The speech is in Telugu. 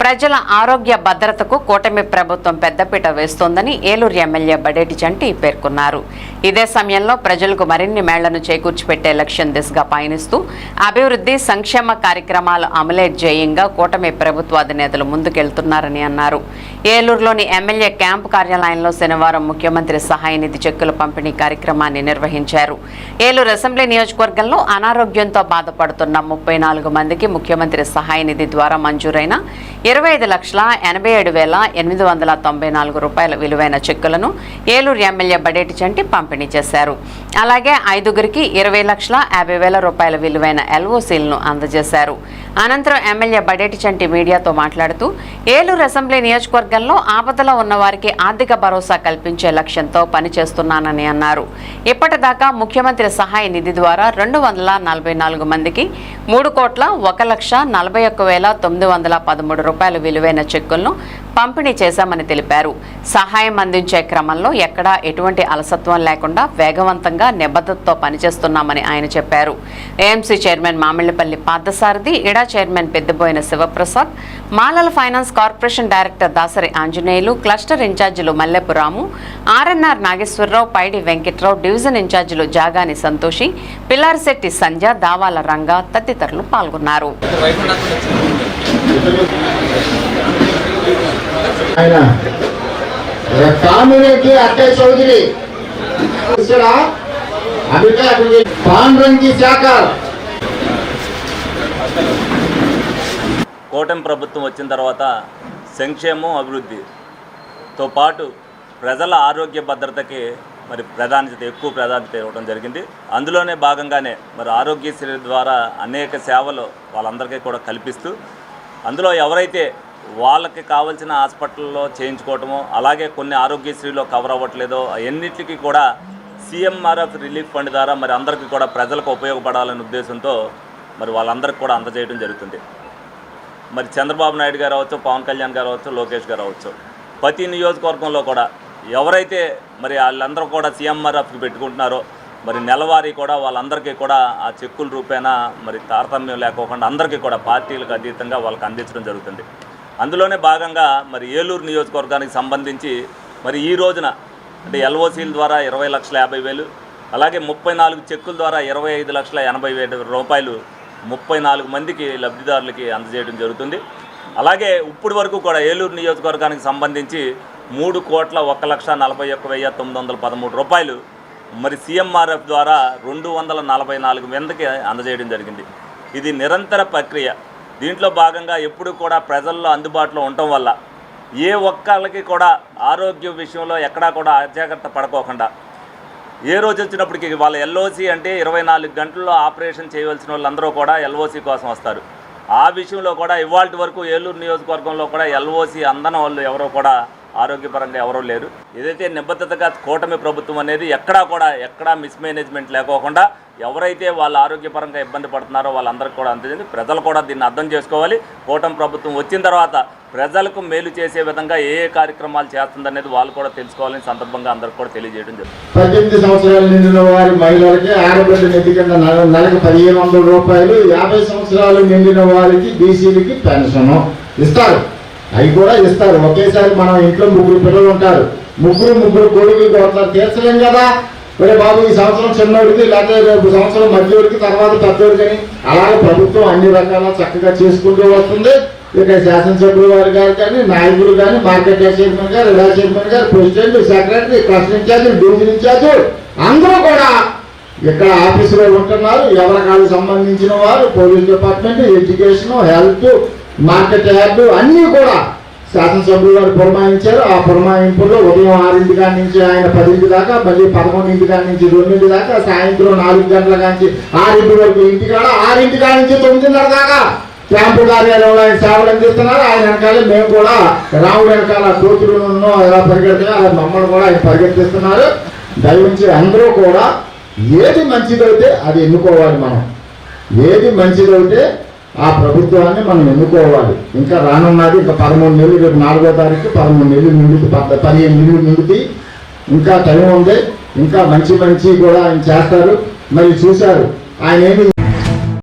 ప్రజల ఆరోగ్య భద్రతకు కూటమి ప్రభుత్వం పెద్దపీట వేస్తోందని ఏలూరు ఎమ్మెల్యే బడేటి చంటి పేర్కొన్నారు. ఇదే సమయంలో ప్రజలకు మరిన్ని మేళ్ళను చేకూర్చిపెట్టే లక్ష్యం దిశగా పయనిస్తూ అభివృద్ధి సంక్షేమ కార్యక్రమాలు అమలే ధ్యేయంగా కూటమి ప్రభుత్వ అధినేతలు ముందుకెళ్తున్నారని అన్నారు. ఏలూరులోని ఎమ్మెల్యే క్యాంపు కార్యాలయంలో శనివారం ముఖ్యమంత్రి సహాయ నిధి చెక్కుల పంపిణీ కార్యక్రమాన్ని నిర్వహించారు. ఏలూరు అసెంబ్లీ నియోజకవర్గంలో అనారోగ్యంతో బాధపడుతున్న ముప్పై నాలుగు మందికి ముఖ్యమంత్రి సహాయ నిధి ద్వారా మంజూరైన ఇరవై ఐదు లక్షల ఎనభై ఏడు వేల ఎనిమిది వందల తొంభై నాలుగు రూపాయల విలువైన చెక్కులను ఏలూరు ఎమ్మెల్యే బడేటి చంటి పంపిణీ చేశారు. అలాగే ఐదుగురికి ఇరవై లక్షల యాభై వేల రూపాయల విలువైన ఎల్ఓసీలను అందజేశారు. అనంతరం ఎమ్మెల్యే బడేటి చంటి మీడియాతో మాట్లాడుతూ ఏలూరు అసెంబ్లీ నియోజకవర్గంలో ఆపదలో ఉన్న వారికి ఆర్థిక భరోసా కల్పించే లక్ష్యంతో పనిచేస్తున్నానని అన్నారు. ఇప్పటిదాకా ముఖ్యమంత్రి సహాయ నిధి ద్వారా రెండు వందల నలభై నాలుగు మందికి మూడు కోట్ల ఒక లక్ష నలభై ఒక్క వేల తొమ్మిది వందల పదమూడు రూపాయల విలువైన చెక్కులను పంపిణీ చేశామని తెలిపారు. సహాయం అందించే క్రమంలో ఎక్కడా ఎటువంటి అలసత్వం లేకుండా వేగవంతంగా నిబద్ధతతో పనిచేస్తున్నామని ఆయన చెప్పారు. ఏఎంసీ చైర్మన్ మామిళ్ళపల్లి పార్థసారథి ఇడా చైర్మన్ పెద్దబోయిన శివప్రసాద్ మాలల finance corporation director Dasari Anjaneyulu cluster ఇన్ఛార్జీలు మల్లెపురాము ఆర్ఎన్ఆర్ నాగేశ్వరరావు పైడి వెంకట్రావు డివిజన్ ఇన్ఛార్జీలు జాగాని సంతోషి పిల్లారిశెట్టి సంధ్య దావాల రంగా తదితరులు పాల్గొన్నారు. ఆయన. కామిరెడ్డి అక్కయ్య చౌదరి. పాండ్రంగి శాఖ. కూటమి ప్రభుత్వం వచ్చిన తర్వాత సంక్షేమం అభివృద్ధితో పాటు ప్రజల ఆరోగ్య భద్రతకి మరి ప్రాధాన్యత ఎక్కువ ప్రాధాన్యత ఇవ్వడం జరిగింది. అందులోనే భాగంగానే మరి ఆరోగ్యశ్రీ ద్వారా అనేక సేవలు వాళ్ళందరికీ కూడా కల్పిస్తూ అందులో ఎవరైతే వాళ్ళకి కావాల్సిన హాస్పిటల్లో చేయించుకోవటము అలాగే కొన్ని ఆరోగ్యశ్రీలో కవర్ అవ్వట్లేదో అన్నిటికీ కూడా సీఎంఆర్ఎఫ్ రిలీఫ్ ఫండ్ ద్వారా మరి అందరికీ కూడా ప్రజలకు ఉపయోగపడాలనే ఉద్దేశంతో మరి వాళ్ళందరికీ కూడా అందజేయడం జరుగుతుంది. మరి చంద్రబాబు నాయుడు గారు అవ్వచ్చు పవన్ కళ్యాణ్ గారు అవ్వచ్చు లోకేష్ గారు అవ్వచ్చు ప్రతి నియోజకవర్గంలో కూడా ఎవరైతే మరి వాళ్ళందరూ కూడా సీఎంఆర్ఎఫ్కి పెట్టుకుంటున్నారో మరి నెలవారీ కూడా వాళ్ళందరికీ కూడా ఆ చెక్కుల రూపేణా మరి తారతమ్యం లేకోకుండా అందరికీ కూడా పార్టీలకు అతీతంగా వాళ్ళకి అందించడం జరుగుతుంది. అందులోనే భాగంగా మరి ఏలూరు నియోజకవర్గానికి సంబంధించి మరి ఈ రోజున అంటే ఎల్ఓసీల ద్వారా ఇరవై లక్షల యాభై వేలు అలాగే ముప్పై నాలుగు చెక్కుల ద్వారా ఇరవై ఐదు లక్షల ఎనభై వేల రూపాయలు ముప్పై నాలుగు మందికి లబ్ధిదారులకి అందజేయడం జరుగుతుంది. అలాగే ఇప్పటి వరకు కూడా ఏలూరు నియోజకవర్గానికి సంబంధించి మూడు కోట్ల ఒక లక్ష నలభై ఒక్క వెయ్యి తొమ్మిది వందల పదమూడు రూపాయలు మరి సీఎంఆర్ఎఫ్ ద్వారా రెండు వందల నలభై నాలుగు మందికి అందజేయడం జరిగింది. ఇది నిరంతర ప్రక్రియ. దీంట్లో భాగంగా ఎప్పుడు కూడా ప్రజల్లో అందుబాటులో ఉండటం వల్ల ఏ ఒక్కళ్ళకి కూడా ఆరోగ్య విషయంలో ఎక్కడా కూడా అజాగ్రత్త పడుకోకుండా. ఏ రోజు వచ్చినప్పటికీ వాళ్ళ ఎల్ఓసి అంటే ఇరవై నాలుగు గంటల్లో ఆపరేషన్ చేయవలసిన వాళ్ళందరూ కూడా ఎల్ఓసి కోసం వస్తారు. ఆ విషయంలో కూడా ఇవాళ వరకు ఏలూరు నియోజకవర్గంలో కూడా ఎల్ఓసి అందని వాళ్ళు ఎవరో కూడా ఆరోగ్యపరంగా ఎవరూ లేరు. ఏదైతే నిబద్ధతగా కూటమి ప్రభుత్వం అనేది ఎక్కడా కూడా ఎక్కడా మిస్మేనేజ్మెంట్ లేకోకుండా ఎవరైతే వాళ్ళ ఆరోగ్యపరంగా ఇబ్బంది పడుతున్నారో వాళ్ళందరికీ కూడా అందింది ప్రజలు కూడా దీన్ని అర్థం చేసుకోవాలి. కూటమి ప్రభుత్వం వచ్చిన తర్వాత ప్రజలకు మేలు చేసే విధంగా ఏ ఏ కార్యక్రమాలు చేస్తుందనేది వాళ్ళు కూడా తెలుసుకోవాలని సందర్భంగా అందరికి కూడా తెలియజేయడం జరుగుతుంది. పద్దెనిమిది సంవత్సరాలు నిండిన వారి మహిళలకి ఆడబిడ్డ నిధి కింద నెలకు పదిహేను వందల రూపాయలు యాభై సంవత్సరాలు నిండిన వారికి బీసీలకి పెన్షన్ ఇస్తారు. అవి కూడా ఇస్తారు. ఒకేసారి మనం ఇంట్లో ముగ్గురు పిల్లలు ఉంటారు. ముగ్గురు ముగ్గురు కోడికి కోరుతారు తీర్చలేం కదా? మరి బాబు ఈ సంవత్సరం చిన్నోడికి లేకపోతే రేపు సంవత్సరం మధ్యవాడికి తర్వాత పెద్దోడికి అని అలాగే ప్రభుత్వం అన్ని రకాల చక్కగా చేసుకుంటూ వస్తుంది. ఇక శాసనసభ్యుల వారు గారు కానీ నాయకులు కానీ మార్కెట్ చైర్మన్ గారు రిడా చైర్మన్ గారు president secretary trust in-charge division in-charge అందరూ కూడా ఇక్కడ ఆఫీసులో ఉంటున్నారు. ఎవరికాలకు సంబంధించిన వారు police department education health market yard అన్నీ కూడా శాసనసభ్యులు గారు పురమాయించారు. ఆ పురమాయింపులో ఉదయం ఆరింటి కాడి నుంచి ఆయన పదింటి దాకా మళ్ళీ పదకొండింటి కాడి నుంచి రెండింటి దాకా సాయంత్రం నాలుగు గంటల కాంచి ఆరింటి వరకు ఇంటికాడ ఆరింటి కాడి నుంచి తొమ్మిదిన్నర దాకా క్యాంపు కార్యాలయంలో ఆయన సేవలు అందిస్తున్నారు. ఆయన వెనకాలే మేము కూడా రాముడు వెనకాల కూతురు ఎలా పరిగెడుతున్నాయి అలా మమ్మల్ని కూడా ఆయన పరిగెత్తిస్తున్నారు. దయవించి అందరూ కూడా ఏది మంచిదైతే అది ఎన్నుకోవాలి మనం. ఏది మంచిదైతే ఆ ప్రభుత్వాన్ని మనం ఎన్నుకోవాలి. ఇంకా రానున్నది ఇంకా పదమూడు నెలలు రేపు నాలుగో తారీఖు పదమూడు నెలలు నిండుతు పద్- పదిహేను నెలలు నిండుతి ఇంకా టైం ఉంది. ఇంకా మంచి మంచి కూడా ఆయన చేస్తారు. మరి చూశారు. ఆయన ఏమి